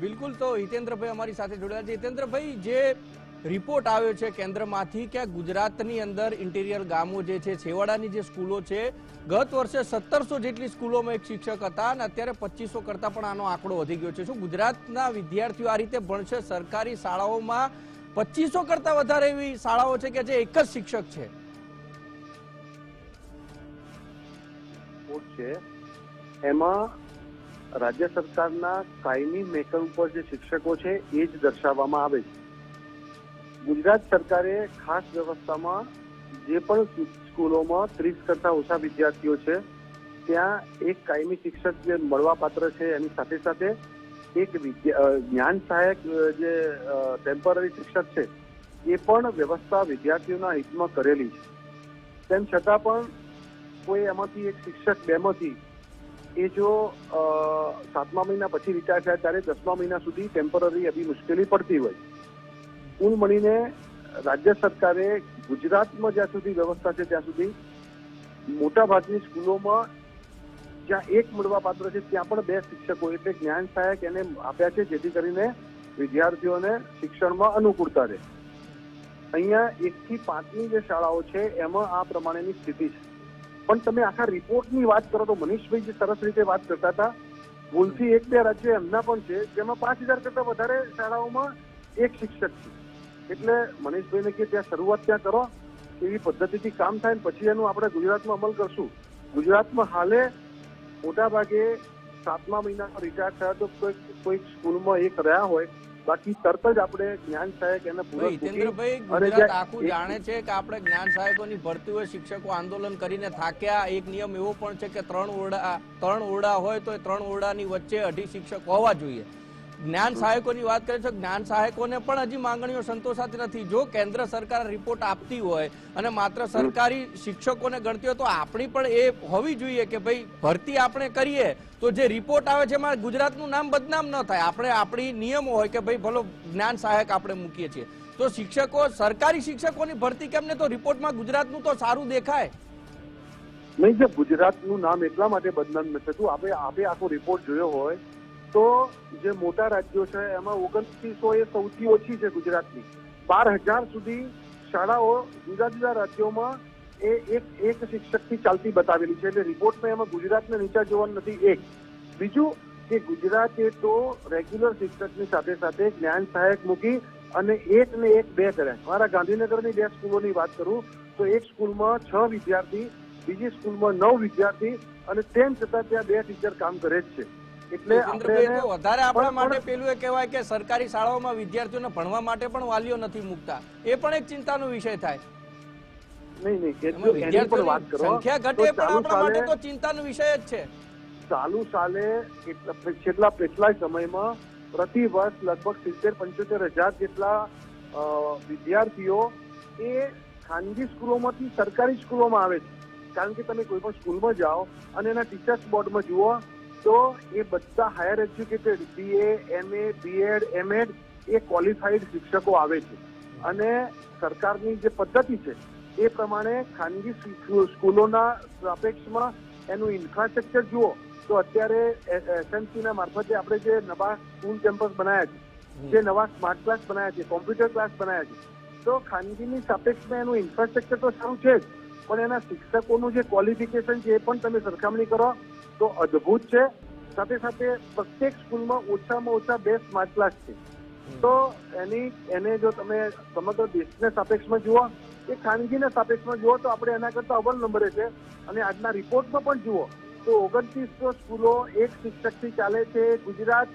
બિલકુલ તો હિતેન્દ્રભાઈ અમારી સાથે જોડાયા છે. હિતેન્દ્રભાઈ, જે રિપોર્ટ આવ્યો છે કેન્દ્રમાંથી કે ગુજરાતની અંદર ઇન્ટિરિયર ગામો જે છે, છેવાડાની જે સ્કૂલો છે, ગત વર્ષે સત્તરસો જેટલી સ્કૂલોમાં એક શિક્ષક હતા અને અત્યારે પચીસો કરતા પણ આનો આંકડો વધી ગયો છે. શું ગુજરાતના વિદ્યાર્થીઓ આ રીતે ભણશે? સરકારી શાળાઓમાં પચીસો કરતા વધારે એવી શાળાઓ છે કે જે એક જ શિક્ષક છે? છે. એમાં રાજ્ય સરકારના કાયમી મેકર ઉપર જે શિક્ષકો છે, એ જ દર્શાવવામાં આવે છે. ગુજરાત સરકારે ખાસ વ્યવસ્થામાં જે પણ સ્કૂલોમાં ત્રીસ કરતા ઓછા વિદ્યાર્થીઓ છે, ત્યાં એક કાયમી શિક્ષક જે મળવાપાત્ર છે, એની સાથે સાથે એક જ્ઞાન સહાયક જે ટેમ્પરરી શિક્ષક છે, એ પણ વ્યવસ્થા વિદ્યાર્થીઓના હિતમાં કરેલી છે. તેમ છતાં પણ કોઈ એમાંથી એક શિક્ષક બેમાંથી એ જો સાતમા મહિના પછી રિટાયર થયા ત્યારે દસમા મહિના સુધી ટેમ્પરરી એવી મુશ્કેલી પડતી હોય. કુલ મળીને રાજ્ય સરકારે ગુજરાતમાં જ્યાં સુધી વ્યવસ્થા છે ત્યાં સુધી મોટા ભાગની સ્કૂલોમાં જ્યાં એક મળવા પાત્ર છે ત્યાં પણ બે શિક્ષકો એટલે જ્ઞાન સહાયક એને આપ્યા છે, જેથી કરીને વિદ્યાર્થીઓને શિક્ષણમાં અનુકૂળતા રહે. અહીંયા એક થી પાંચની જે શાળાઓ છે, એમાં આ પ્રમાણેની સ્થિતિ છે. પણ તમે આખા રિપોર્ટની વાત કરો તો મનીષભાઈ જે સરસ રીતે વાત કરતા હતા, ભૂલથી એક બે રાજ્યો એમના પણ છે, જેમાં પાંચ હજાર કરતા વધારે શાળાઓમાં એક શિક્ષક છે. એટલે મનીષભાઈને કે ત્યાં શરૂઆત ત્યાં કરો, એવી પદ્ધતિથી કામ થાય ને પછી એનું આપણે ગુજરાતમાં અમલ કરશું. ગુજરાતમાં હાલે મોટા ભાગે સાતમા મહિનામાં રિટાયર થયા તો કોઈ કોઈક સ્કૂલમાં એક રહ્યા હોય બાકી તરત જ આપણે જ્ઞાન સહાયક એને પૂરો હિતેન્દ્રભાઈ ગુજરાત આખું જાણે છે કે આપણે જ્ઞાન સહાયકોની ભરતી હોય શિક્ષકો આંદોલન કરીને થાક્યા. એક નિયમ એવો પણ છે કે ત્રણ ઓરડા ત્રણ ઓરડા હોય તો એ ત્રણ ઓરડાની વચ્ચે અઢી શિક્ષક હોવા જોઈએ. જ્ઞાન સહાયકોની વાત કરીએ તો જ્ઞાન સહાયકોને પણ હજી માંગણીઓ સંતોષાતી નથી. જો કેન્દ્ર સરકાર રિપોર્ટ આપતી હોય અને માત્ર સરકારી શિક્ષકોને ગણતી હોય તો આપણી પણ એ હોવી જોઈએ કે ભાઈ ભરતી આપણે કરીએ. તો જે રિપોર્ટ આવે છે એમાં ગુજરાતનું નામ બદનામ ન થાય. આપણે આપણી નિયમો હોય કે ભાઈ ભલો જ્ઞાન સહાયક આપણે મૂકીએ છીએ. તો શિક્ષકો, સરકારી શિક્ષકોની ભરતી કેમને તો રિપોર્ટમાં ગુજરાતનું તો સારું દેખાય. નહીં ગુજરાતનું નામ એટલા માટે બદનામ નથી થતું. આપણે આપણે આખો રિપોર્ટ જોયો હોય તો જે મોટા રાજ્યો છે, એમાં ઓગણત્રીસો એ સૌથી ઓછી છે ગુજરાતની. બાર હજાર સુધી શાળાઓ જુદા જુદા રાજ્યોમાં એ એક એક શિક્ષકથી ચાલતી બતાવેલી છે. એટલે રિપોર્ટમાં એમાં ગુજરાતને નીચા જોવાનું નથી એક. બીજું કે ગુજરાતે તો રેગ્યુલર શિક્ષકની સાથે સાથે જ્ઞાન સહાયક મૂકી અને એક ને એક બે કર્યા મારા ગાંધીનગરની બે સ્કૂલોની વાત કરું, તો એક સ્કૂલમાં છ વિદ્યાર્થી, બીજી સ્કૂલમાં નવ વિદ્યાર્થી અને તેમ છતાં ત્યાં બે ટીચર કામ કરે જ છે. એટલે વધારે આપણા માટે પેલું એ કહેવાય કે સરકારી શાળાઓમાં વિદ્યાર્થીઓને ભણવા માટે પણ વાલીઓ નથી મૂકતા. એ પણ એક ચિંતાનો વિષય થાય. સંખ્યા ઘટે પણ ચાલુ આપણા માટે તો ચિંતાનો વિષય જ છે. ચાલુ સાલે છેલ્લા સમયમાં પ્રતિ વર્ષ લગભગ સિત્તેર પંચોતેર હજાર જેટલા વિદ્યાર્થીઓ એ ખાનગી સ્કૂલોમાંથી સરકારી સ્કૂલોમાં આવે છે. કારણ કે તમે કોઈ પણ સ્કૂલમાં જાઓ અને એના ટીચર્સ બોર્ડમાં જુઓ તો એ બધા higher educated BA MA BEd MEd એ ક્વોલિફાઈડ શિક્ષકો આવે છે. અને સરકારની જે પદ્ધતિ છે એ પ્રમાણે ખાનગી સ્કૂલોના સાપેક્ષમાં એનું ઇન્ફ્રાસ્ટ્રક્ચર જુઓ તો અત્યારે એસએમસીના મારફતે આપણે જે નવા સ્કૂલ કેમ્પસ બનાવ્યા છે જે નવા સ્માર્ટ ક્લાસ બનાવ્યા છે કોમ્પ્યુટર ક્લાસ બનાવ્યા છે તો ખાનગીની સાપેક્ષમાં એનું ઇન્ફ્રાસ્ટ્રક્ચર તો સારું છે જ પણ એના શિક્ષકોનું જે ક્વોલિફિકેશન છે એ પણ તમે સરખામણી કરો તો અદ્ભુત છે. સાથે સાથે પ્રત્યેક સ્કૂલમાં ઓછામાં ઓછા બે સ્માર્ટ ક્લાસ છે. તો એની એને જો તમે સમગ્ર દેશને સાપેક્ષમાં જુઓ કે ખાનગીના સાપેક્ષમાં જુઓ તો આપણે એના કરતા અવ્વલ નંબરે છે. અને આજના રિપોર્ટમાં પણ જુઓ તો ઓગણત્રીસો સ્કૂલો એક શિક્ષકથી ચાલે છે. ગુજરાત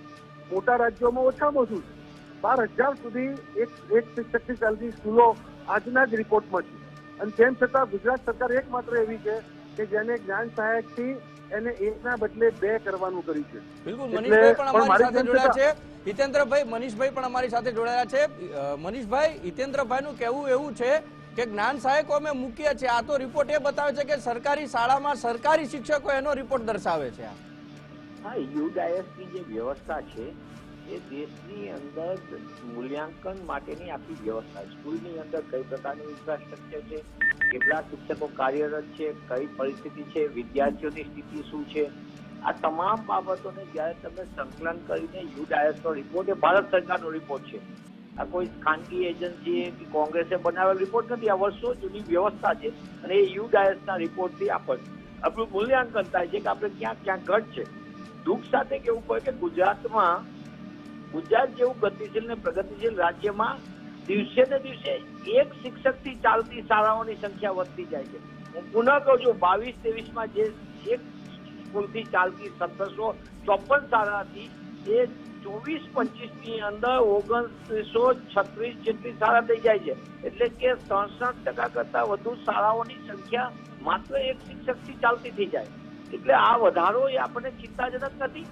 મોટા રાજ્યોમાં ઓછામાં ઓછું બાર હજાર સુધી એક એક શિક્ષકથી ચાલતી સ્કૂલો આજના જ રિપોર્ટમાં છે. અને તેમ છતાં ગુજરાત સરકાર એકમાત્ર એવી છે કે જેને જ્ઞાન સહાયકથી એને એકના બદલે બે કરવાનું કર્યું છે. બિલકુલ મનીષભાઈ પણ અમારી સાથે જોડાયા છે. હિતેન્દ્રભાઈ મનીષભાઈ પણ અમારી સાથે જોડાયા છે. મનીષભાઈ હિતેન્દ્રભાઈ નું કહેવું એવું છે કે જ્ઞાન સહાયકો અમે મૂકીએ છીએ. આ તો રિપોર્ટ એ બતાવે છે કે સરકારી શાળામાં સરકારી શિક્ષકો એનો રિપોર્ટ દર્શાવે છે. આ. હા યુડાયસની જે વ્યવસ્થા છે એ દેશની અંદર મૂલ્યાંકન માટેની આખી વ્યવસ્થા સ્કૂલની અંદર કઈ પ્રકારનું ઇન્ફ્રાસ્ટ્રક્ચર છે કેટલા શિક્ષકો કાર્યરત છે, કઈ પરિસ્થિતિ છે, વિદ્યાર્થીઓની સ્થિતિ શું છે? આ તમામ બાબતોને જ્યારે તમે સંકલન કરીને યુ નો રિપોર્ટ એ ભારત સરકારનો રિપોર્ટ છે. આ કોઈ ખાનગી એજન્સી કે કોંગ્રેસે બનાવેલ રિપોર્ટ નથી, આ વર્ષો જૂની વ્યવસ્થા છે અને એ યુ ના રિપોર્ટથી આપણને આપણું મૂલ્યાંકન થાય છે કે આપણે ક્યાં ક્યાં ઘટ છે. દુઃખ સાથે કેવું પડે કે ગુજરાતમાં ગુજરાત જેવું ગતિશીલ ને પ્રગતિશીલ રાજ્યમાં દિવસે ને દિવસે એક શિક્ષકથી ચાલતી શાળાઓની સંખ્યા વધતી જાય છે. હું પુનઃ કહું છું, બાવીસ ત્રેવીસમાં જે એક સ્કૂલથી ચાલતી સત્તરસો ચોપન શાળા હતી એ ચોવીસ પચીસની અંદર ઓગણત્રીસો છત્રીસ જેટલી શાળા થઈ જાય છે. એટલે કે સડસઠ ટકા કરતા વધુ શાળાઓની સંખ્યા માત્ર એક શિક્ષકથી ચાલતી થઈ જાય. એટલે આ વધારો એ આપણને ચિંતાજનક નથી.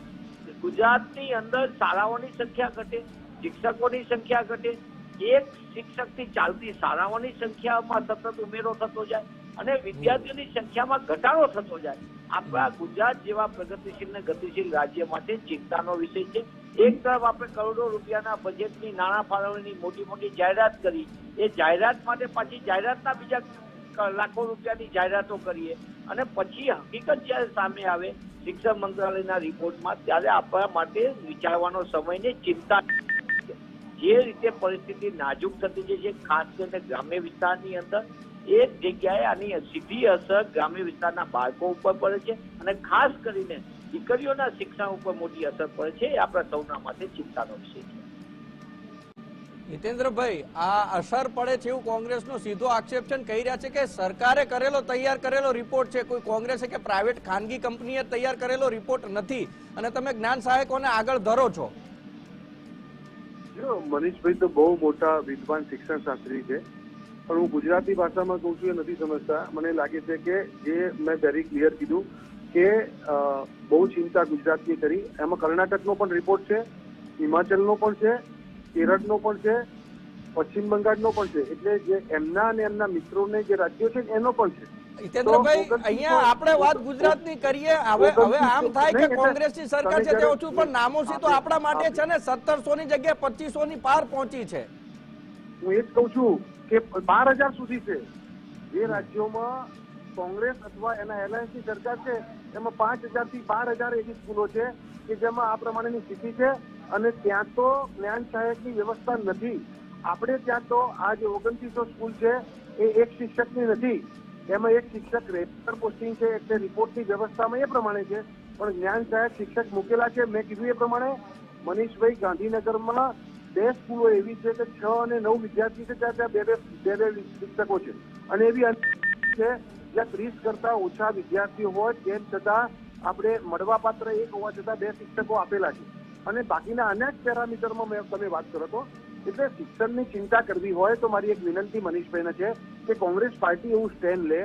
ગુજરાતની અંદર શાળાઓની સંખ્યા ઘટે, શિક્ષકોની સંખ્યા ઘટે. એક શિક્ષકથી ચાલતી શાળાઓની સંખ્યામાં સતત ઉમેરો થતો જાય અને વિદ્યાર્થીઓની સંખ્યામાં ઘટાડો થતો જાય. આપણા ગુજરાત જેવા પ્રગતિશીલ ને ગતિશીલ રાજ્ય માટે ચિંતાનો વિષય છે. એક તરફ આપણે કરોડો રૂપિયાના બજેટની નાણાં ફાળવણીની મોટી મોટી જાહેરાત કરી. એ જાહેરાત માટે પાછી જાહેરાતના બીજા લાખો રૂપિયાની જાહેરાતો કરીએ. અને પછી હકીકત જ્યારે સામે આવે, શિક્ષણ મંત્રાલયના રિપોર્ટમાં ત્યારે આપણા માટે વિચારવાનો સમય ને ચિંતા જે રીતે પરિસ્થિતિ નાજુક થતી જાય છે, ખાસ કરીને ગ્રામ્ય વિસ્તારની અંદર, એક જગ્યાએ આની સીધી અસર ગ્રામ્ય વિસ્તારના બાળકો ઉપર પડે છે અને ખાસ કરીને દીકરીઓના શિક્ષણ ઉપર મોટી અસર પડે છે, એ આપણા સૌના માટે ચિંતાનો વિષય હિતેન્દ્રભાઈ, આ અસર પડે છે એવું કોંગ્રેસનો સીધો આક્ષેપ છે કહી રહ્યા છે કે સરકારે કરેલો, તૈયાર કરેલો રિપોર્ટ છે. કોઈ કોંગ્રેસે કે પ્રાઇવેટ ખાનગી કંપનીએ તૈયાર કરેલો રિપોર્ટ નથી. અને તમે જ્ઞાન સહાયકોને આગળ ધરો છો. મનીષભાઈ તો બહુ મોટા વિદ્વાન શિક્ષણ શાસ્ત્રી છે. પણ હું ગુજરાતી ભાષામાં કહું છું એ નથી સમજતા. મને લાગે છે કે જે મેં વેરી ક્લિયર કીધું કે બહુ ચિંતા ગુજરાતની કરી. એમાં કર્ણાટકનો પણ રિપોર્ટ છે, હિમાચલનો પણ છે કેરળનો પણ છે પશ્ચિમ બંગાળનો પણ છે. એટલે જે એમના અને એમના મિત્રોને જે રાજ્યો છે એનો પણ છે. હિતેન્દ્રભાઈ અહીંયા આપણે વાત ગુજરાતની કરીએ. હવે હવે આમ થાય કે કોંગ્રેસની સરકાર છે તે ઓછું પણ નામોસી તો આપણા માટે છે ને સત્તરસો ની જગ્યાએ પચીસો ની પાર પહોંચી છે. હું એ જ કહું છું કે બાર હજાર સુધી છે. જે રાજ્યોમાં કોંગ્રેસ અથવા એના એલાયન્સની સરકાર છે એમાં પાંચ હજારથી બાર હજાર એવી સ્કૂલો છે કે જેમાં આ પ્રમાણેની સ્થિતિ છે. અને ત્યાં તો જ્ઞાન સહાયકની વ્યવસ્થા નથી. આપણે ત્યાં તો આ જે ઓગણત્રીસો સ્કૂલ છે, એ એક શિક્ષકની નથી. એમાં એક શિક્ષક રેગ્યુલર પોસ્ટિંગ છે, એટલે રિપોર્ટની વ્યવસ્થામાં એ પ્રમાણે છે. પણ જ્ઞાન સહાયક શિક્ષક મૂકેલા છે, મેં કીધું એ પ્રમાણે. મનીષભાઈ ગાંધીનગરમાં બે સ્કૂલો એવી છે કે છ અને નવ વિદ્યાર્થી છે, ત્યાં ત્યાં બે બે બે બે શિક્ષકો છે. અને એવી છે, જ્યાં ત્રીસ કરતા ઓછા વિદ્યાર્થીઓ હોય, તેમ છતાં આપણે મળવાપાત્ર એક હોવા છતાં બે શિક્ષકો આપેલા છે. અને બાકીના અનેક પેરામીટરમાં મેં તમે વાત કરો તો એટલે શિક્ષણની ચિંતા કરવી હોય તો મારી એક વિનંતી મનીષભાઈને છે કે કોંગ્રેસ પાર્ટી એવું સ્ટેન્ડ લે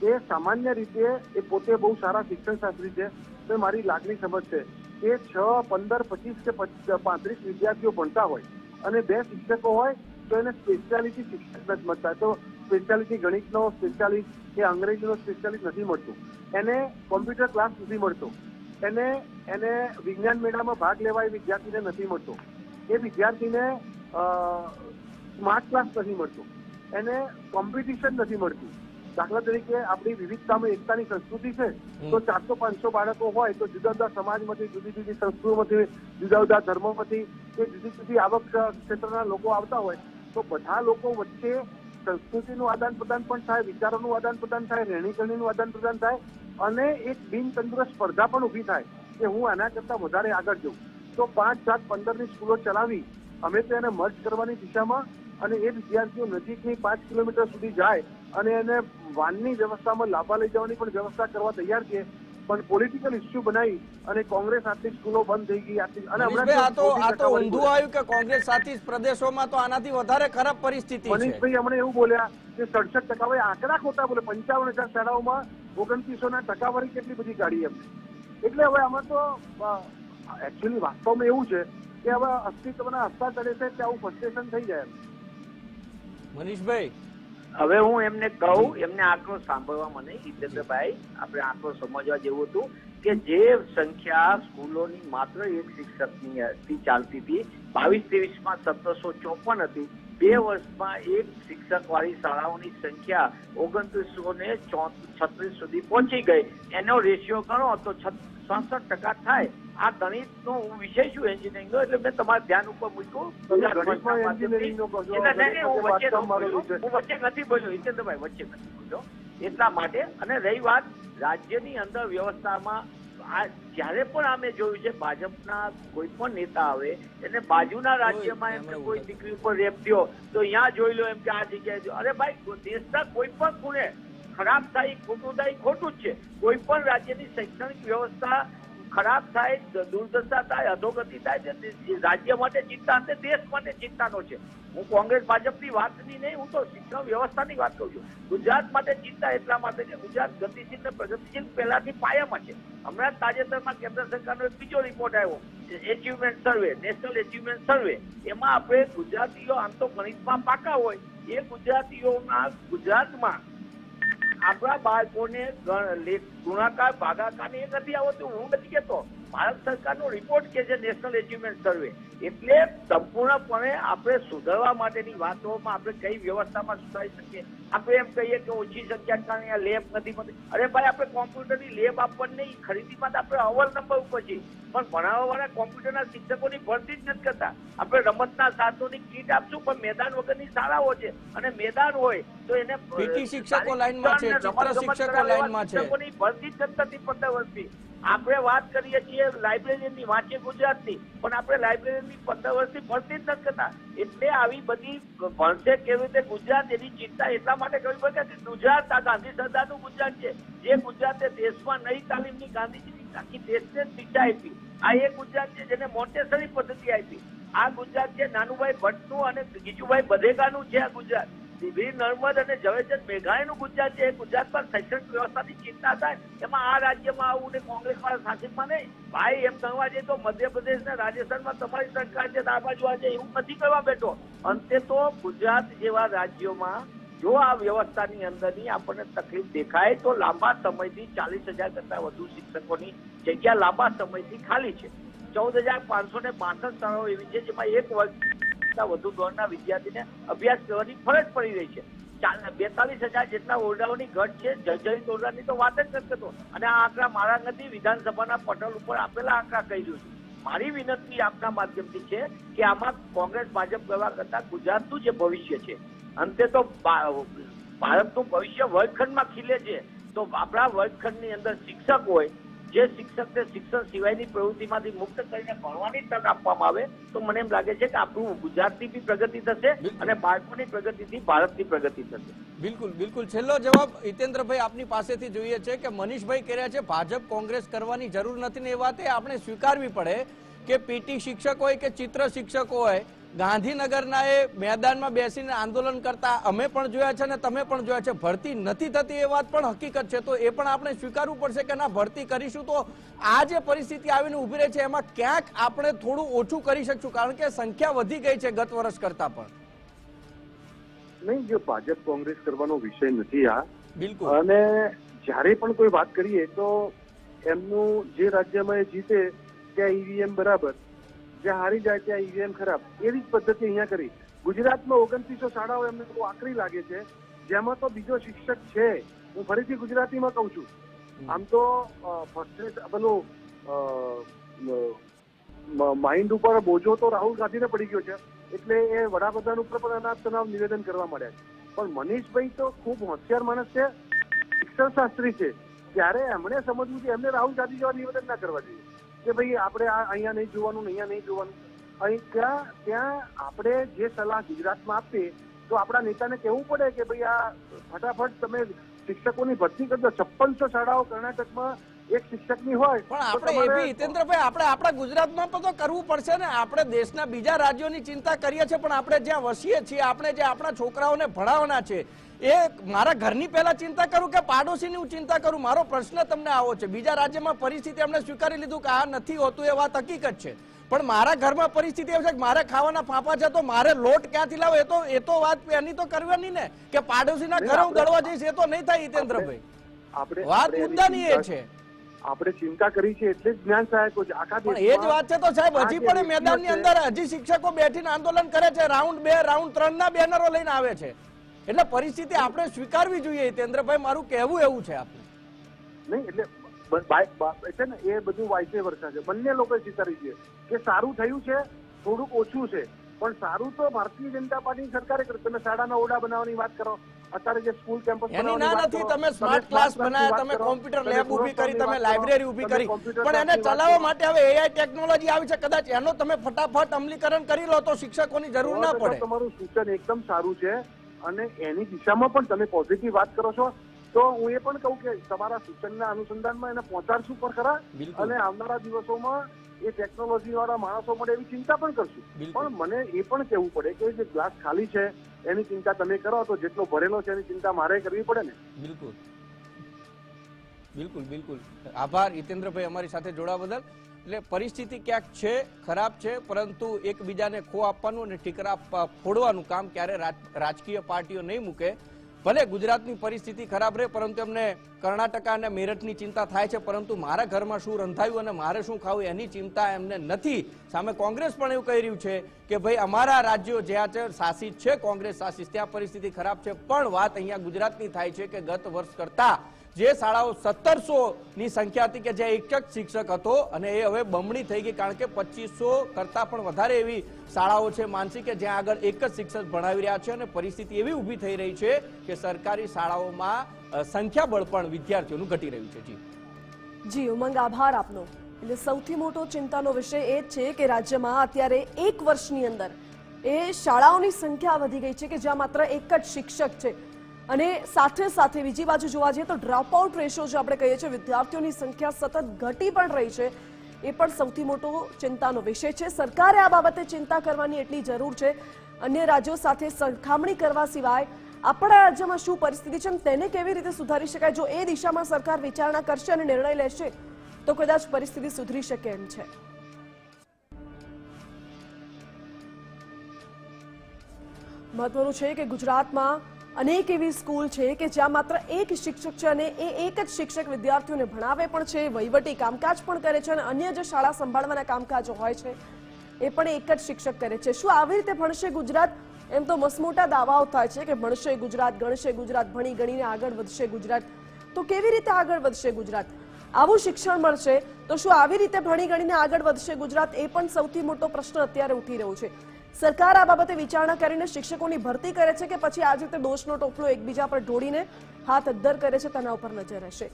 કે સામાન્ય રીતે એ પોતે બહુ સારા શિક્ષણ શાસ્ત્રી છે, તો મારી લાગણી સમજ છે કે છ, પંદર, પચીસ કે પાંત્રીસ વિદ્યાર્થીઓ ભણતા હોય અને બે શિક્ષકો હોય તો એને સ્પેશિયાલિટી શિક્ષક નથી મળતા. તો સ્પેશિયાલિટી ગણિતનો સ્પેશિયાલિસ્ટ કે અંગ્રેજીનો સ્પેશિયાલિસ્ટ નથી મળતું. એને કોમ્પ્યુટર ક્લાસ નથી મળતો. એને એને વિજ્ઞાન મેળામાં ભાગ લેવા એ વિદ્યાર્થીને નથી મળતો. એ વિદ્યાર્થીને સ્માર્ટ ક્લાસ નથી મળતો. એને કોમ્પિટિશન નથી મળતું. દાખલા તરીકે આપણી વિવિધતામાં એકતાની સંસ્કૃતિ છે તો ચારસો પાંચસો બાળકો હોય તો જુદા જુદા સમાજમાંથી જુદી જુદી સંસ્કૃતિમાંથી જુદા જુદા ધર્મોમાંથી કે જુદી જુદી આવક ક્ષેત્રના લોકો આવતા હોય તો બધા લોકો વચ્ચે સંસ્કૃતિનું આદાન પ્રદાન પણ થાય વિચારોનું આદાન પ્રદાન થાય રહેણી કરણીનું આદાન પ્રદાન થાય અને એક બિનતંદુરસ્ત સ્પર્ધા પણ ઊભી થાય કે હું આના કરતા વધારે આગળ જઉં. તો પાંચ સાત પંદરની સ્કૂલો ચલાવી અમે તો એને મર્જ કરવાની દિશામાં અને એ વિદ્યાર્થીઓ નજીકની પાંચ કિલોમીટર સુધી જાય અને એને વાનની વ્યવસ્થામાં લાભા લઈ જવાની પણ વ્યવસ્થા કરવા તૈયાર છે. પણ પોલિટિકલ ઇસ્યુ બનાવી અને કોંગ્રેસ આટલી સ્કૂલો બંધ થઈ ગઈ આટલી અને હમણાં આ તો આ તો ઊંધું આવ્યું કે કોંગ્રેસ સાથી પ્રદેશોમાં તો આનાથી વધારે ખરાબ પરિસ્થિતિ છે. મનીષભાઈ હમણાં એવું બોલ્યા કે સડસઠ ટકા ભાઈ આંકડા ખોટા બોલે પંચાવન હજાર શાળાઓમાં ઓગણત્રીસો ના ટકાવારી કેટલી બધી કાઢી એમ. એટલે હવે આમાં તો એકચ્યુઅલી વાસ્તવમાં એવું છે કે હવે અસ્તિત્વના હસ્તા ચડે છે ત્યાં આવું ફ્રસ્ટ્રેશન થઈ જાય. મનીષભાઈ હવે હું એમને કહું, એમને આંકડો સાંભળવા મને હિતેન્દ્રભાઈ આપણે આંકડો સમજવા જેવું હતું કે જે સંખ્યા સ્કૂલોની માત્ર એક શિક્ષકની હતી, ચાલતી હતી. બાવીસ ત્રેવીસમાં સત્તરસો ચોપન હતી. બે વર્ષમાં એક શિક્ષક વાળી શાળાઓની સંખ્યા ઓગણત્રીસો ને છત્રીસ સુધી પહોંચી ગઈ. એનો રેશિયો ગણો તો સડસઠ ટકા થાય. આ ગણિતનો વિષય શું એન્જિનિયરિંગ નો એટલે મેં તમારા ધ્યાન ઉપર મૂક્યું. નો હું વચ્ચે ન નથી બોલ્યો. હિતેન્દ્રભાઈ વચ્ચે નથી બોલ્યો. એટલા માટે અને રહી વાત રાજ્યની અંદર વ્યવસ્થામાં આ જ્યારે પણ અમે જોયું છે ભાજપના કોઈ પણ નેતા આવે એને બાજુના રાજ્યમાં એમ કોઈ દીકરી ઉપર રેપ થયો તો અહીંયા જોઈ લો એમ કે આ જગ્યાએ અરે ભાઈ દેશના કોઈ પણ ખૂણે ખરાબ થાય ખોટું થાય ખોટું જ છે. કોઈ પણ રાજ્યની શૈક્ષણિક વ્યવસ્થા ખરાબ થાય દુર્દશા થાય, અધોગતિ થાય તે રાજ્ય માટે ચિંતા અને દેશ માટે ચિંતાનો છે. હું કોંગ્રેસ ભાજપની વાતની નહીં, હું તો શિક્ષણ વ્યવસ્થાની વાત કરું છું. ગુજરાત માટે ચિંતા એટલા માટે કે ગુજરાત ગતિશીલ ને પ્રગતિશીલ પહેલાથી પાયામાં છે. હમણાં જ તાજેતરમાં કેન્દ્ર સરકારનો એક બીજો રિપોર્ટ આવ્યો. Achievement survey national achievement survey એમાં આપણે ગુજરાતીઓ, આમ તો ગણિતમાં પાકા હોય, એ ગુજરાતીઓના ગુજરાતમાં આપણા બાળકોને ગુણાકાર ભાગાકાર એ નથી આવતું હું નથી કેતો. ભારત સરકારનો રિપોર્ટ કે છે નેશનલ એચિવમેન્ટ સર્વે એટલે સંપૂર્ણપણે આપણે સુધારવા માટેની વાતોમાં આપણે કઈ વ્યવસ્થામાં સુધારી શકીએ? આપણે એમ કહીએ કે ઓછી સંખ્યા કારણે આ લેબ નથી મળતી. અરે ભાઈ આપણે કોમ્પ્યુટરની લેબ આપવાની નહીં ખરીદીમાં તો આપણે અવલ નંબર ઉપર છીએ. પણ ભણાવવા વાળા કોમ્પ્યુટરના શિક્ષકોની ભરતી જ નથી કરતા. આપણે રમતના સાધનોની કીટ આપશું પણ મેદાન વગરની શાળાઓ છે. અને મેદાન હોય તો એને PT શિક્ષકો લાઈનમાં છે, ચિત્ર શિક્ષકો લાઈનમાં છે. શિક્ષકોની ભરતી જ નથી પંદર વર્ષથી આપણે વાત કરીએ છીએ લાઇબ્રેરીની વાંચીએ ગુજરાતની, પણ આપણે લાઇબ્રેરીની પંદર વર્ષથી ભરતી જ નથી કરતા. એટલે આવી બધી ભણશે કેવી રીતે ગુજરાત, એની ચિંતા એટલા માટે કરવી પડે કે ગુજરાત, આ ગાંધી સરદારનું ગુજરાત છે. જે ગુજરાતે દેશમાં નઈ તાલીમની ગાંધીજીની આખી દેશને શિક્ષા આપી. આ એ ગુજરાત છે જેને મોન્ટેસરી પદ્ધતિ આપી. આ ગુજરાત છે નાનુભાઈ ભટ્ટનું અને ગીજુભાઈ બધેગાનું છે આ ગુજરાત. વીર નર્મદ અને ઝવેરચંદ મેઘાણીનું ગુજરાત છે. એ ગુજરાતમાં શૈક્ષણિક વ્યવસ્થાની ચિંતા થાય. એમાં આ રાજ્યમાં આવું ને કોંગ્રેસ વાળા શાસિતમાં નહીં. ભાઈ, એમ કહેવા જઈએ તો મધ્યપ્રદેશ ને રાજસ્થાનમાં તમારી સરકાર છે આ બાજુ આજે એવું નથી કરવા બેઠો. અંતે તો ગુજરાત જેવા રાજ્યોમાં જો આ વ્યવસ્થાની અંદરની આપણને તકલીફ દેખાય, તો લાંબા સમયથી ચાલીસ હજાર કરતા વધુ શિક્ષકોની જગ્યા લાંબા સમયથી ખાલી છે. ચૌદ હજાર પાંચસો ને બાસઠ શાળાઓ એવી છે, જેમાં એક વર્ષ કરતા વધુ ધોરણના વિદ્યાર્થીને અભ્યાસ કરવાની ફરજ પડી રહી છે. બેતાલીસ હજાર જેટલા ઓરડાઓની ઘટ છે. જર્જરિત ઓરડાની તો વાત જ નથી કરતો અને આ આંકડા મારા નથી, વિધાનસભાના પટલ ઉપર આપેલા આંકડા કહી દઉં છું. મારી વિનંતી આપના માધ્યમથી છે કે આમાં કોંગ્રેસ, ભાજપ કરવા કરતા ગુજરાતનું જે ભવિષ્ય છે, અંતે તો ભારતનું ભવિષ્ય વર્ગખંડમાં ખીલે છે. તો આપણા વર્ગખંડની અંદર શિક્ષક હોય જે શિક્ષકને શિક્ષણ સિવાયની પ્રવૃત્તિમાંથી મુક્ત કરીને ભણવાની તક આપવામાં આવે તો મને એમ લાગે છે કે આપણું ગુજરાતની બી પ્રગતિ થશે અને બાળકોની પ્રગતિથી ભારતની પ્રગતિ થશે. બિલકુલ બિલકુલ. છેલ્લો જવાબ હિતેન્દ્રભાઈ આપની પાસેથી જોઈએ છે કે મનીષભાઈ કહે રહ્યા છે ભાજપ કોંગ્રેસ કરવાની જરૂર નથી ને એ વાતે આપણે સ્વીકારવી પડે કે પીટી શિક્ષક હોય કે ચિત્ર શિક્ષક હોય ગાંધીનગરના એ મેદાનમાં બેસીને આંદોલન કરતા અમે પણ જોયા છે અને તમે પણ જોયા છે. ભરતી નથી થતી એ વાત પણ હકીકત છે. તો એ પણ આપણે સ્વીકારવું પડશે કે ના ભરતી કરીશું તો આ જે પરિસ્થિતિ આવીને ઊભી રહી છે એમાં ક્યાંક આપણે થોડું ઓછું કરી શકશું? કારણ કે સંખ્યા વધી ગઈ છે ગત વર્ષ કરતા પણ. નહીં જો ભાજપ કોંગ્રેસ કરવાનો વિષય નથી આ. બિલકુલ. અને જ્યારે પણ કોઈ વાત કરીએ તો એમનું જે રાજ્યમાં એ જીતે ત્યાં ઈવીએમ બરાબર. જ્યાં હારી જાય ત્યાં ઈવીએમ ખરાબ એવી જ પદ્ધતિ અહીંયા કરી. ગુજરાતમાં ઓગણત્રીસો શાળાઓ એમને બહુ આકરી લાગે છે. જેમાં તો બીજો શિક્ષક છે. હું ફરીથી ગુજરાતીમાં કહું છું. આમ તો ફર્સ્ટ પેલું માઇન્ડ ઉપર બોજો તો રાહુલ ગાંધીને પડી ગયો છે. એટલે એ વડાપ્રધાન ઉપર પણ અનાજ તનાવ નિવેદન કરવા મળ્યા છે. પણ મનીષભાઈ તો ખૂબ હોશિયાર માણસ છે. શિક્ષણ શાસ્ત્રી છે. ત્યારે એમણે સમજવું કે એમને રાહુલ ગાંધી જેવા નિવેદન ના કરવા જોઈએ. કે ભાઈ આપણે આ અહીંયા નહીં જોવાનું અહીંયા નહીં જોવાનું. અહીં ત્યાં ત્યાં આપણે જે સલાહ ગુજરાતમાં આપીએ, તો આપણા નેતાને કહેવું પડે કે ભાઈ આ ફટાફટ તમે શિક્ષકોની ભરતી કરજો. છપ્પનસો શાળાઓ કર્ણાટકમાં એક શિક્ષકની હોય પણ આપણે એ બી હિતેન્દ્રભાઈ આપણે આપણા ગુજરાતમાં પણ તો કરવું પડશે ને. આપણે દેશના બીજા રાજ્યોની ચિંતા કરીએ છીએ પણ આપણે જ્યાં વસીએ છીએ આપણે જે આપણા છોકરાઓને ભણાવવાના છે એ મારા ઘરની પહેલા ચિંતા કરું કે પાડોશીની હું ચિંતા કરું? મારો પ્રશ્ન તમને આવો છે. બીજા રાજ્યમાં પરિસ્થિતિ એમણે સ્વીકારી લીધું કે આ નથી હોતું એ વાત હકીકત છે. પણ મારા ઘરમાં પરિસ્થિતિ એવી છે કે મારે ખાવાના ફાંફા છે તો મારે લોટ ક્યાંથી લાવો? એ તો એ તો વાત એની તો કરવાની ને. કે પાડોશીના ઘરે હું દળવા જઈશ એ તો નહીં થાય હિતેન્દ્રભાઈ. વાત મુદ્દાની એ છે. આપણે ચિંતા કરી છે એટલે જ જ્ઞાન સહાયકો છે. આખા પણ એ જ વાત છે તો સાહેબ હજી પણ મેદાનની અંદર હજી શિક્ષકો બેઠીને આંદોલન કરે છે. રાઉન્ડ બે રાઉન્ડ ત્રણ ના બેનરો લઈને આવે છે. એટલે પરિસ્થિતિ આપણે સ્વીકારવી જોઈએ. હિતેન્દ્રભાઈ મારું કહેવું એવું છે આપણે નહીં એટલે છે ને એ બધું વાઇસે વર્ષા છે. બંને લોકો સ્વીકારી છે કે સારું થયું છે થોડુંક ઓછું છે. પણ સારું તો ભારતીય જનતા પાર્ટી સરકારે કર્યું. તમે શાળાના ઓરડા બનાવવાની વાત કરો અત્યારે જે સ્કૂલ કેમ્પસ એની ના નથી તમે સ્માર્ટ ક્લાસ બનાવ્યા તમે કોમ્પ્યુટર લેબ ઊભી કરી તમે લાઇબ્રેરી ઊભી કરી. પણ એને ચલાવવા માટે હવે એઆઈ ટેકનોલોજી આવી છે. કદાચ એનો તમે ફટાફટ અમલીકરણ કરી લો તો શિક્ષકોની જરૂર ના પડે. તમારું સૂચન એકદમ સારું છે અને એની દિશામાં પણ તમે પોઝિટિવ વાત કરો છો. તો હું એ પણ કહું કે તમારા સૂચનના અનુસંધાનમાં એને પહોંચાડશું પણ ખરા અને આવનારા દિવસોમાં એ ટેકનોલોજી વાળા માણસો મળે એવી ચિંતા પણ કરશું. બિલકુલ. પણ મને એ પણ કહેવું પડે કે જે ગ્લાસ ખાલી છે એની ચિંતા તમે કરો તો જેટલો ભરેલો છે એની ચિંતા મારે કરવી પડે ને. બિલકુલ. બિલકુલ બિલકુલ. આભાર હિતેન્દ્રભાઈ અમારી સાથે જોડાવા બદલ. એટલે પરિસ્થિતિ ક્યાંક છે ખરાબ છે પરંતુ એકબીજાને ખો આપવાનું અને ટીકરા ફોડવાનું કામ ક્યારે રાજ- રાજકીય પાર્ટીઓ નહીં મૂકે ભલે ગુજરાતની પરિસ્થિતિ ખરાબ રહે, પરંતુ એમને કર્ણાટકા અને મેરઠની ચિંતા થાય છે, પરંતુ મારા ઘરમાં શું રંધાયું અને મારે શું ખાવું એની ચિંતા એમને નથી. સામે કોંગ્રેસ પણ એવું કહી રહ્યું છે કે ભાઈ, અમારા રાજ્યો જ્યાં છે, શાસિત છે, કોંગ્રેસ શાસિત ત્યાં પરિસ્થિતિ ખરાબ છે, પણ વાત અહીંયા ગુજરાતની થાય છે કે ગત વર્ષ કરતા જે શાળાઓ સત્તરસો ની સંખ્યા હતી કે જે એક જ શિક્ષક હતો અને એ હવે બમણી થઈ ગઈ કારણ કે પચીસો કરતા પણ વધારે એવી શાળાઓ છે માનસી કે જ્યાં આગળ એક જ શિક્ષક ભણાવી રહ્યા છે અને પરિસ્થિતિ એવી ઊભી થઈ રહી છે કે સરકારી શાળાઓમાં સંખ્યાબળ પણ વિદ્યાર્થીઓનું ઘટી રહ્યું છે. જી. જી, ઉમંગ આભાર આપનો. એટલે સૌથી મોટો ચિંતાનો વિષય એ છે કે રાજ્યમાં અત્યારે એક વર્ષની અંદર એ શાળાઓની સંખ્યા વધી ગઈ છે કે જ્યાં માત્ર એક જ શિક્ષક છે. અને સાથે સાથે બીજી બાજુ જોવા જઈએ તો ડ્રોપ આઉટ રેશિયો જે આપણે કહીએ છીએ, વિદ્યાર્થીઓની સંખ્યા સતત ઘટી પણ રહી છે. એ પણ સૌથી મોટો ચિંતાનો વિષય છે. સરકારે આ બાબતે ચિંતા કરવાની એટલી જરૂર છે. અન્ય રાજ્યો સાથે સરખામણી કરવા સિવાય આપણા રાજ્યમાં શું પરિસ્થિતિ છે તેને કેવી રીતે સુધારી શકાય? જો એ દિશામાં સરકાર વિચારણા કરશે અને નિર્ણય લેશે, તો કદાચ પરિસ્થિતિ સુધરી શકે એમ છે. મહત્વનું છે કે ગુજરાતમાં અનેક એવી સ્કૂલ છે કે જ્યાં માત્ર એક શિક્ષક છે અને એ એક જ શિક્ષક વિદ્યાર્થીઓને ભણાવે પણ છે, વહીવટી કામકાજ પણ કરે છે અને અન્ય જે શાળા સંભાળવાના કામકાજો હોય છે, એ પણ એક જ શિક્ષક કરે છે. શું આવી રીતે ભણશે ગુજરાત? એમ તો મસમોટા દાવાઓ થાય છે કે ભણશે ગુજરાત, ગણશે ગુજરાત, ભણી ગણીને આગળ વધશે ગુજરાત. તો કેવી રીતે આગળ વધશે ગુજરાત? આવું શિક્ષણ મળશે તો શું આવી રીતે ભણી ગણીને આગળ વધશે ગુજરાત? એ પણ સૌથી મોટો પ્રશ્ન અત્યારે ઉઠી રહ્યો છે. સરકાર આ બાબતે વિચારણા કરીને શિક્ષકોની ભરતી કરે છે કે પછી આ રીતે દોષનો ટોપલો એકબીજા પર ઢોળીને હાથ અદ્દર કરે છે, તેના ઉપર નજર રહેશે.